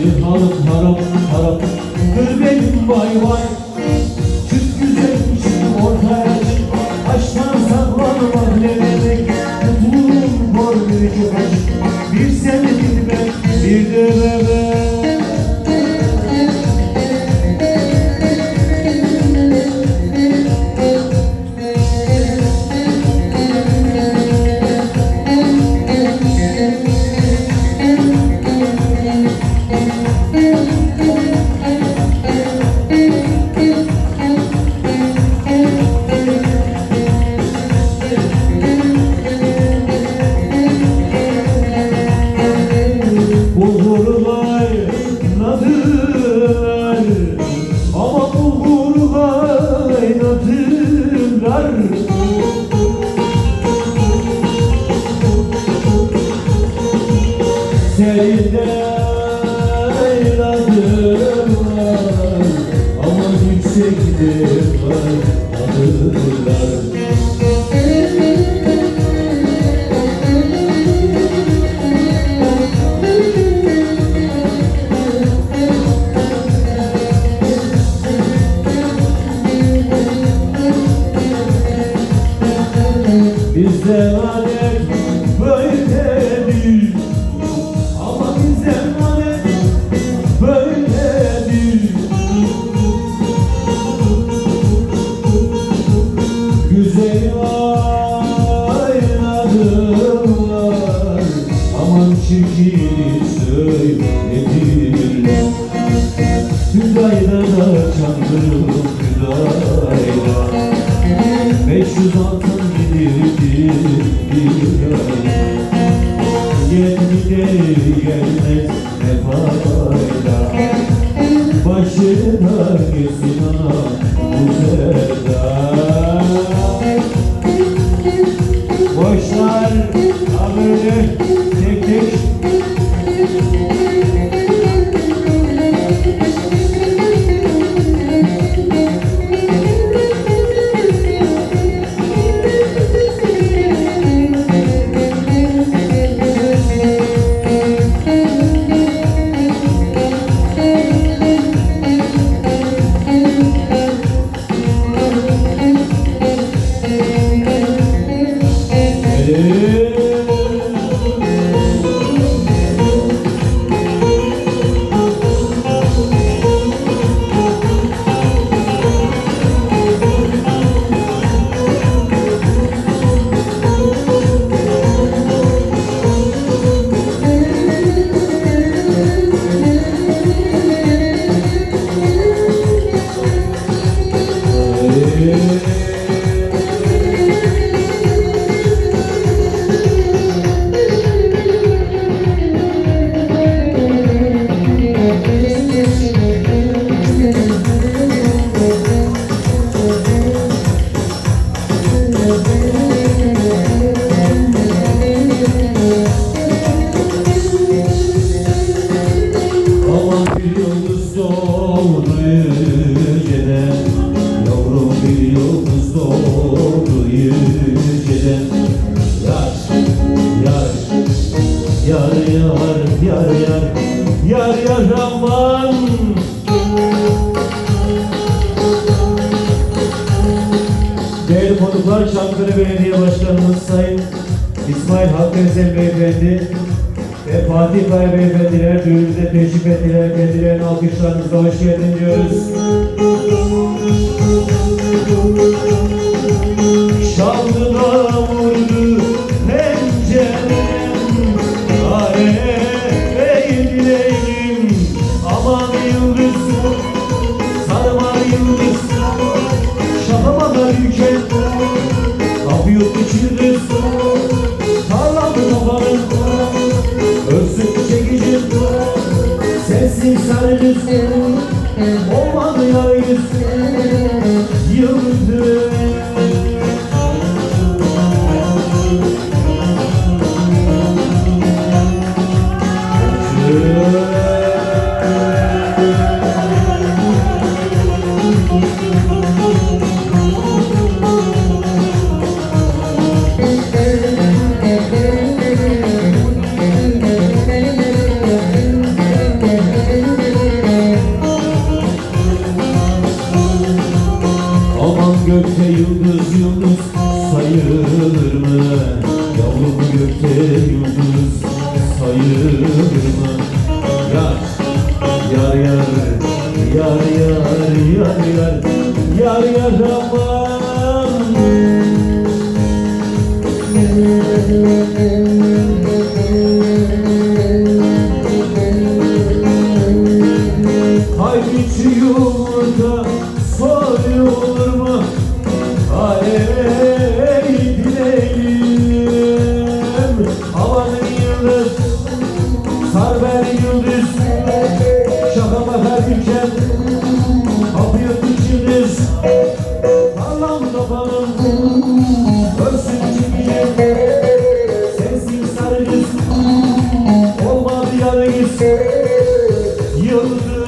benim hanım haram haram. Gül benim vay vay. Çık güzelim çık ortaya çık Aşktan saklanma ne demek? Mutluluğum var bir çıkış Bir senedir ben bir de bebek kırar Seni de eyladım var Ama kimse gidemez Adırlar söyledim Hüdayda da çandırım Hüdayda Beş yüz altın bilirdi bir ayda Yetmi de gelmez ne fayda Başına gitsin ana de Cristo. Yar, yar, yar, yar, yar, yar, yar, yar aman Değerli konuklar, Çankırı Belediye Başkanımız Sayın İsmail Hakkı Ezel Beyefendi ve Fatih Kaya Beyefendiler düğünümüze teşrif ettiler. Kendilerine alkışlarınızla hoş geldin diyoruz. Sensiz sarı e, Olmadı yar güzel sayılır mı? Yavrum gökte yıldız sayılır mı? Yar, yar yar, yar yar, yar yar, yar yar aman. Haydi yolda soyulur mu? Alem Deus.